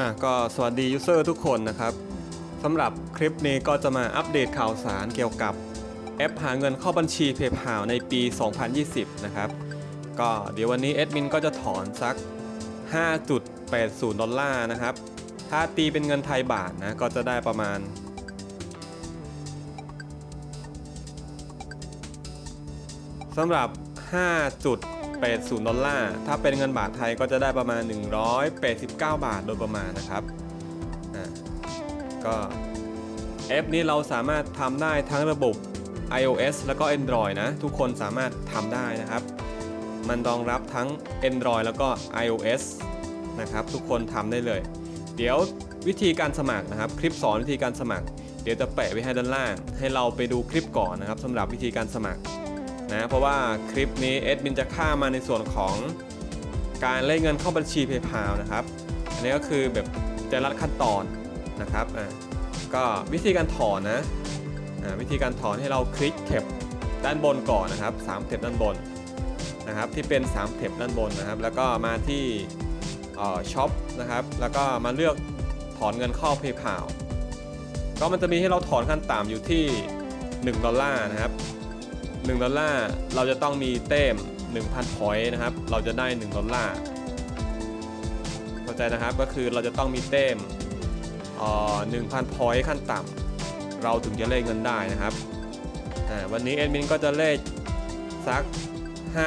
อะก็สวัสดียูเซอร์ทุกคนนะครับสำหรับคลิปนี้ก็จะมาอัปเดตข่าวสารเกี่ยวกับแอปหาเงินเข้าบัญชี PayPal ในปี 2020 นะครับ ก็เดี๋ยววันนี้แอดมินก็จะถอนสัก 5.80 ดอลลาร์นะครับ ถ้าตีเป็นเงินไทยบาทนะ ก็จะได้ประมาณ สำหรับ 5.80ดอลลาร์ถ้าเป็นเงินบาทไทยก็จะได้ประมาณ 189 บาทโดยประมาณนะครับอ่าก็แอปนี้เราสามารถทำได้ทั้งระบบ iOS แล้วก็ Android นะ ทุกคนสามารถทำได้นะครับ มันรองรับทั้ง Android แล้วก็ iOS นะครับ ทุกคนทำได้เลย เดี๋ยววิธีการสมัครนะครับ คลิปสอนวิธีการสมัคร เดี๋ยวจะแปะไว้ให้ด้านล่าง ให้เราไปดูคลิปก่อนนะครับสำหรับวิธีการสมัคร นะเพราะว่าคลิปนี้เอดมินจะข้ามาในส่วนของการเล่นเงินเข้าบัญชี PayPal นะครับอันนี้ก็คือแบบจะรัดขั้นตอนนะครับอ่าก็วิธีการถอนนะอ่าวิธีการถอนให้เราคลิกเท็บด้านบนก่อนนะครับ3เท็บด้านบนนะครับที่เป็น3เท็บด้านบนนะครับ แล้วก็มาที่ช็อปนะครับแล้วก็มาเลือกถอนเงินเข้า PayPal ก็มันจะมีให้เราถอนขั้นต่ำอยู่ที่ 1 ดอลลาร์นะครับ 1ดอลลาร์เราจะต้องมีเต้ม 1,000พอยต์นะครับ เราจะได้ 1 ดอลลาร์เข้าใจนะครับก็คือเราจะต้องมีเต้มเอ่อ1,000พอยต์ขั้นต่ำเราถึงจะเลขเงินได้นะครับวันนี้แอดมินก็จะเลขสัก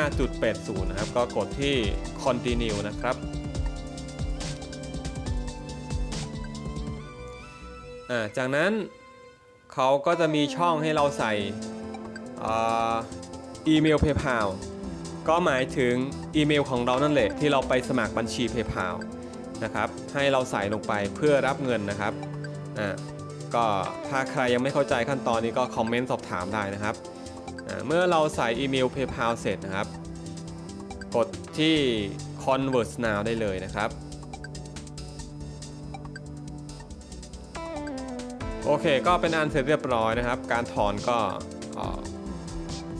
5.80 นะครับ ก็กดที่ continue นะครับจากนั้นเขาก็จะมีช่องให้เราใส่ อีเมล PayPal ก็หมายถึงอีเมลของเรานั่นแหละที่เราไปสมัครบัญชี PayPal นะครับให้เราใส่ลงไปเพื่อรับเงินนะครับอ่าก็ถ้าใครยังไม่เข้าใจขั้นตอนนี้ก็คอมเมนต์สอบถามได้นะครับอ่าเมื่อเราใส่อีเมล PayPal เสร็จนะครับ กดที่ Convert Now ได้เลยนะครับ โอเค ก็เป็นอันเสร็จเรียบร้อยนะครับ การถอนก็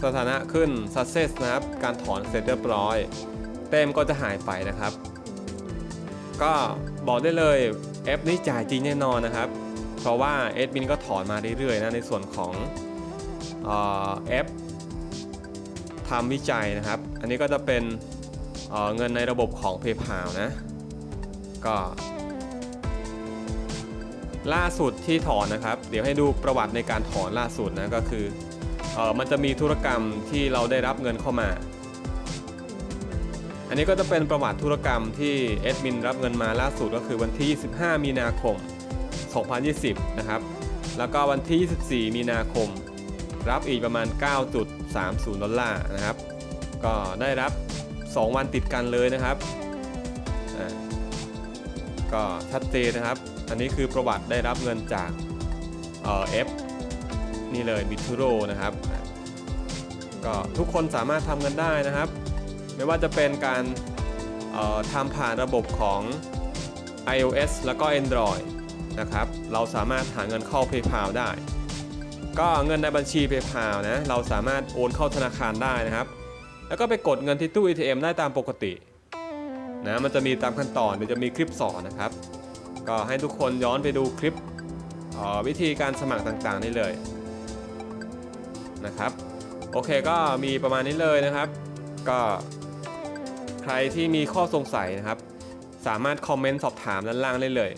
สถานะขึ้น success นะครับ การถอนเสร็จเรียบร้อย เต็มก็จะหายไปนะครับ ก็บอกได้เลยแอปนี้จ่ายจริงแน่นอนนะครับ เพราะว่าเอดมินก็ถอนมาเรื่อยๆนะในส่วนของออแอปทำวิจัยนะครับ อันนี้ก็จะเป็นเเงินในระบบของ PayPal นะ ก็ ล่าสุดที่ถอนนะครับ เดี๋ยวให้ดูประวัติในการถอนล่าสุดนะก็คือ เออมันจะมีธุรกรรมที่เราได้รับเงินเข้ามา อันนี้ก็จะเป็นประวัติธุรกรรมที่แอดมินรับเงินมาล่าสุดก็คือวันที่ 25 มีนาคม 2020 นะครับ แล้วก็วันที่ 24 มีนาคม รับอีกประมาณ 9.30 ดอลลาร์นะครับ ก็ได้รับ 2 วันติดกันเลยนะครับ ก็ชัดเจนนะครับ อันนี้คือประวัติได้รับเงินจากเอฟ นี่เลยบิทูโรนะครับ ก็ทุกคนสามารถทำกันได้นะครับ ไม่ว่าจะเป็นการออทำผ่านระบบของ iOS แล้วก็ Android นะครับ เราสามารถหาเงินเข้า PayPal ได้ ก็เงินในบัญชี PayPal นะ เราสามารถโอนเข้าธนาคารได้นะครับ แล้วก็ไปกดเงินที่ตู้ ATM ได้ตามปกตินะมันจะมีตามขั้นตอนเดี๋ยวจะมีคลิปสอนนะครับ ก็ให้ทุกคนย้อนไปดูคลิปออวิธีการสมัครต่างๆได้เลย นะครับ โอเคก็มีประมาณนี้เลยนะครับ ก็ใครที่มีข้อสงสัยนะครับ สามารถคอมเมนต์สอบถามด้านล่างได้เลย